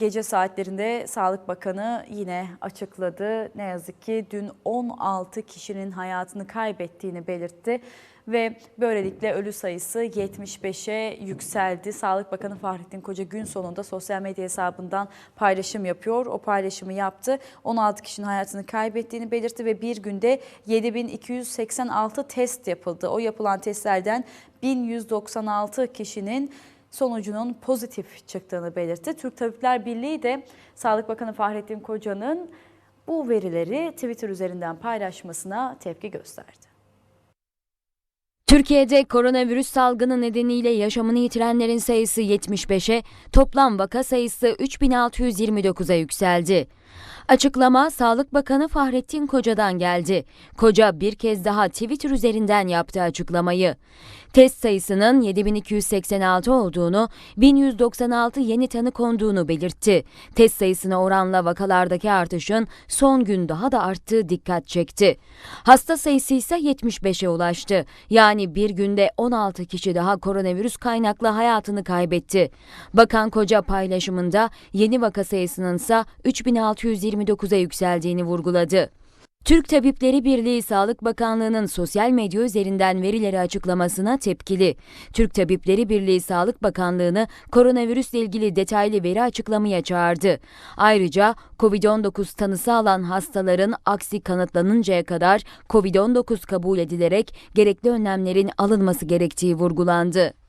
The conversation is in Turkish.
Gece saatlerinde Sağlık Bakanı yine açıkladı. Ne yazık ki dün 16 kişinin hayatını kaybettiğini belirtti ve böylelikle ölü sayısı 75'e yükseldi. Sağlık Bakanı Fahrettin Koca gün sonunda sosyal medya hesabından paylaşım yapıyor. O paylaşımı yaptı. 16 kişinin hayatını kaybettiğini belirtti ve bir günde 7286 test yapıldı. O yapılan testlerden 1196 kişinin sonucunun pozitif çıktığını belirtti. Türk Tabipler Birliği de Sağlık Bakanı Fahrettin Koca'nın bu verileri Twitter üzerinden paylaşmasına tepki gösterdi. Türkiye'de koronavirüs salgını nedeniyle yaşamını yitirenlerin sayısı 75'e, toplam vaka sayısı 3629'a yükseldi. Açıklama Sağlık Bakanı Fahrettin Koca'dan geldi. Koca bir kez daha Twitter üzerinden yaptı açıklamayı. Test sayısının 7286 olduğunu, 1196 yeni tanı konduğunu belirtti. Test sayısına oranla vakalardaki artışın son gün daha da arttığı dikkat çekti. Hasta sayısı ise 75'e ulaştı. Yani bir günde 16 kişi daha koronavirüs kaynaklı hayatını kaybetti. Bakan Koca paylaşımında yeni vaka sayısının ise 3629'a yükseldiğini vurguladı. Türk Tabipleri Birliği Sağlık Bakanlığı'nın sosyal medya üzerinden verileri açıklamasına tepkili. Türk Tabipleri Birliği Sağlık Bakanlığı'nı koronavirüsle ilgili detaylı veri açıklamaya çağırdı. Ayrıca COVID-19 tanısı alan hastaların aksi kanıtlanıncaya kadar COVID-19 kabul edilerek gerekli önlemlerin alınması gerektiği vurgulandı.